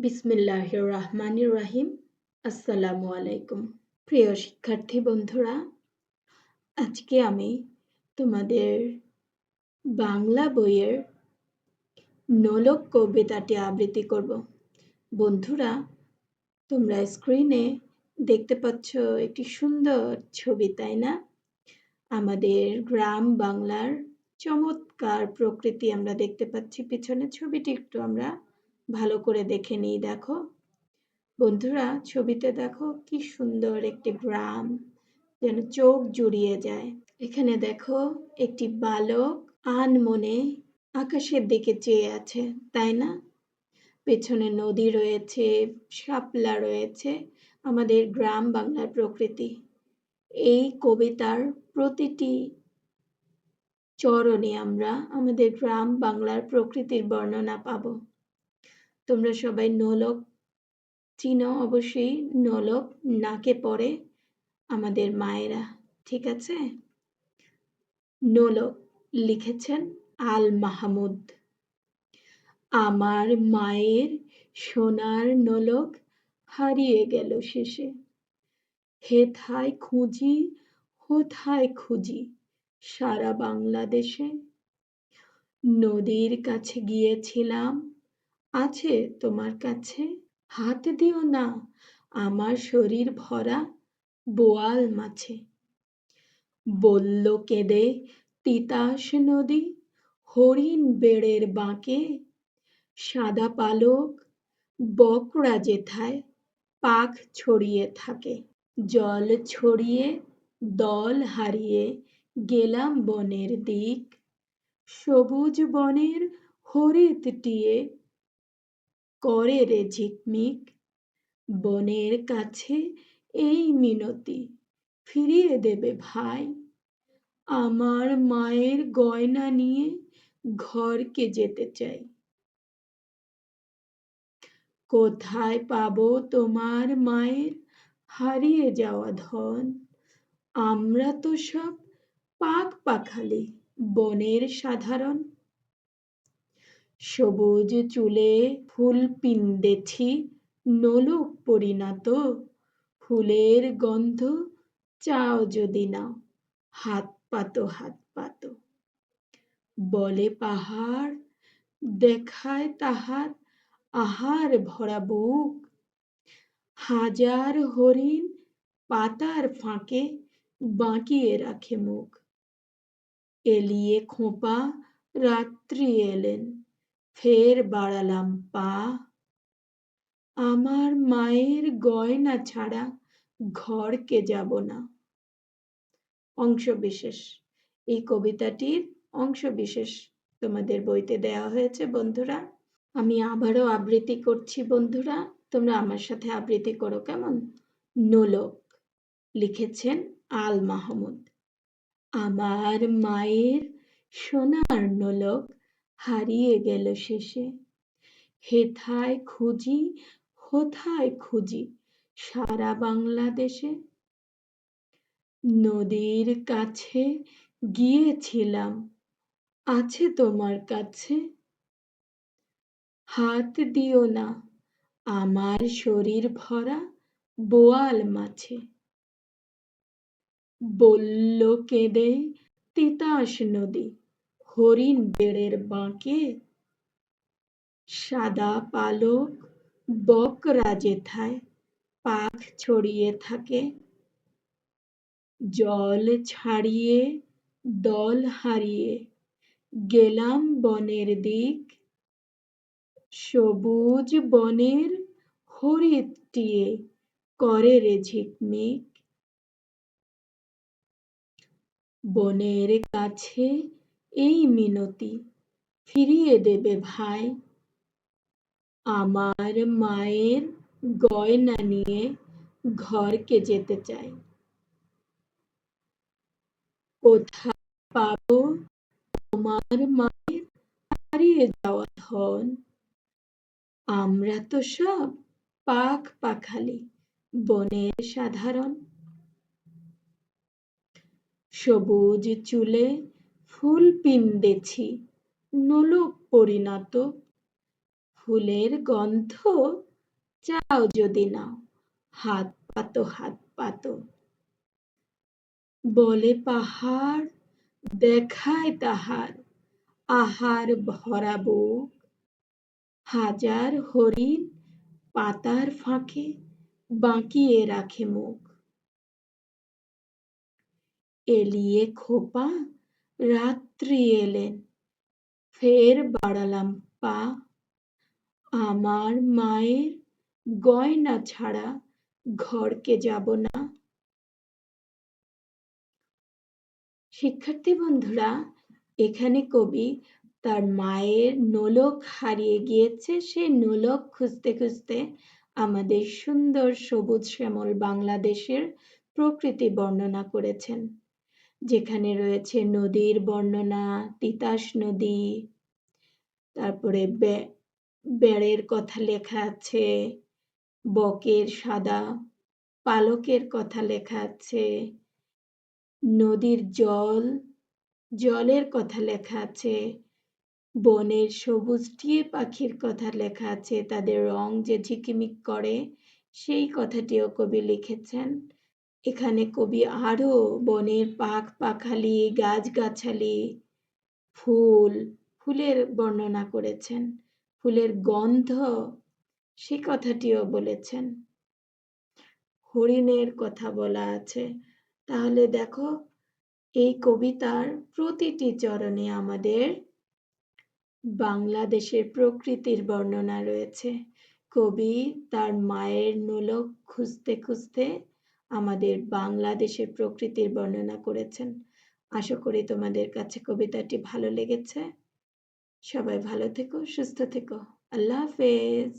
বিসমিল্লাহির রহমানির রাহিম আসসালামু আলাইকুম। প্রিয় শিক্ষার্থী বন্ধুরা, আজকে আমি তোমাদের বাংলা বইয়ের নোলক কবিতাটি আবৃত্তি করব। বন্ধুরা, তোমরা স্ক্রিনে দেখতে পাচ্ছ একটি সুন্দর ছবি, তাই না? আমাদের গ্রাম বাংলার চমৎকার প্রকৃতি আমরা দেখতে পাচ্ছি। পিছনে ছবিটি একটু আমরা ভালো করে দেখে নিই, দেখো। বন্ধুরা, ছবিতে দেখো কি সুন্দর একটি গ্রাম, যেন চোখ জুড়িয়ে যায়। এখানে দেখো একটি বালক আন মনে আকাশের দিকে চেয়ে আছে, তাই না? পেছনে নদী রয়েছে, শাপলা রয়েছে, আমাদের গ্রাম বাংলার প্রকৃতি। এই কবিতার প্রতিটি চরণে আমরা আমাদের গ্রাম বাংলার প্রকৃতির বর্ণনা পাবো। তোমরা সবাই নলক, চিনো অবশ্যই নলক, নাকে পড়ে আমাদের মায়েরা, ঠিক আছে? নলক লিখেছেন আল মাহমুদ। আমার মায়ের সোনার নলক হারিয়ে গেল শেষে। হেথায় খুঁজি, হোথায় খুঁজি সারা বাংলাদেশে। নদীর কাছে গিয়েছিলাম আছে তোমার কাছে? হাত দিও না, আমার শরীর ভরা বোয়াল মাছে বলল কেঁদে, তিতাস নদী, হরিণ বেড়ের বাঁকে। সাদা পালক বকরা যেথায় পাখ ছড়িয়ে থাকে। জল ছড়িয়ে দল হারিয়ে গেলাম বনের দিক। সবুজ বনের হরিত টিয়ে করে রে ঝিকমিক। বনের কাছে এই মিনতি, ফিরিয়ে দেবে ভাই। আমার মায়ের গয়না নিয়ে ঘরকে যেতে চাই। কোথায় পাবো তোমার মায়ের হারিয়ে যাওয়া ধন? আমরা তো সব পাক পাখালি, বনের সাধারণ সবুজ চুলে ফুল পিন্দেছি, নোলক পরিণত। ফুলের গন্ধ চাও যদি না হাত পাতো হাত পাতো। বলে পাহাড়, দেখায় তাহার আহার ভরা বুক। হাজার হরিণ পাতার ফাঁকে বাঁকিয়ে রাখে মুখ। এলিয়ে খোঁপা রাত্রি এলেন। ফের বাড়ালাম পা। আমার মায়ের গয়না ছাড়া ঘরকে যাব না। অংশ বিশেষ এই কবিতাটির অংশ বিশেষ তোমাদের বইতে দেওয়া হয়েছে, বন্ধুরা। আমি আবারও আবৃত্তি করছি, বন্ধুরা। তোমরা আমার সাথে আবৃত্তি করো, কেমন? নোলক লিখেছেন আল মাহমুদ। আমার মায়ের সোনার নোলক হারিয়ে গেল শেষে। হেথায় খুঁজি, হোথায় খুঁজি সারা বাংলাদেশে। নদীর কাছে গিয়েছিলাম, আছে তোমার কাছে। হাত দিও না, আমার শরীর ভরা বোয়াল মাছে। বলল কেঁদে তিতাস নদী। হরিণ বেড়ের বাঁকে, সাদা পালক বকরা যেথায় পাখ ছড়িয়ে থাকে। জল ছাড়িয়ে, দল হারিয়ে, গেলাম বনের দিক, সবুজ বনের হরিৎটিয়ে করে রে ঝিকমিক। বনের কাছে এই মিনতি ফিরিয়ে দেবে ভাই। আমার মায়ের গয়না নিয়ে ঘরকে যেতে চাই। কোথায় পাবো তোমার মায়ের হারিয়ে যাওয়া ধন? আমরা তো সব পাখ পাখালি, বনের সাধারণ। সবুজ চুলে ফুল পিন্দেছি নোলক পরিণত। ফুলের গন্ধ চাও যদি নাও, হাত পাতো হাত পাতো। বলে পাহাড়, দেখায় তাহার, আহার ভরা বুক। হাজার হরিণ পাতার ফাঁকে বাঁকিয়ে রাখে মুখ। এলিয়ে খোপা রাত্রি এলেন ফের বাড়ালাম পা। আমার মায়ের গয়না ছাড়া ঘরকে যাব না। শিক্ষার্থী বন্ধুরা, এখানে কবি তার মায়ের নোলক হারিয়ে গিয়েছে। সেই নোলক খুঁজতে খুঁজতে আমাদের সুন্দর সবুজ শ্যামল বাংলাদেশের প্রকৃতি বর্ণনা করেছেন। যেখানে রয়েছে নদীর বর্ণনা, তিতাস নদী, তারপরে বেড়ের কথা লেখা আছে, বকের সাদা, পালকের কথা লেখা আছে, নদীর জল, জলের কথা লেখা আছে, বনের সবুজ টিয়ে পাখির কথা লেখা আছে, তাদের রং যে ঝিকিমিক করে, সেই কথাটিও কবি লিখেছেন। এখানে কবি আরও বনের পাখ পাখালি গাছগাছালি ফুল, ফুলের বর্ণনা করেছেন। ফুলের গন্ধ সে কথাটিও বলেছেন। হরিণের কথা বলা আছে। তাহলে দেখো, এই কবিতার প্রতিটি চরণে আমাদের বাংলাদেশের প্রকৃতির বর্ণনা রয়েছে। কবি তার মায়ের নোলক খুঁজতে খুঁজতে আমাদের বাংলাদেশের প্রকৃতির বর্ণনা করেছেন। আশা করি তোমাদের কাছে কবিতাটি ভালো লেগেছে। সবাই ভালো থেকো, সুস্থ থেকো। আল্লাহ হাফেজ।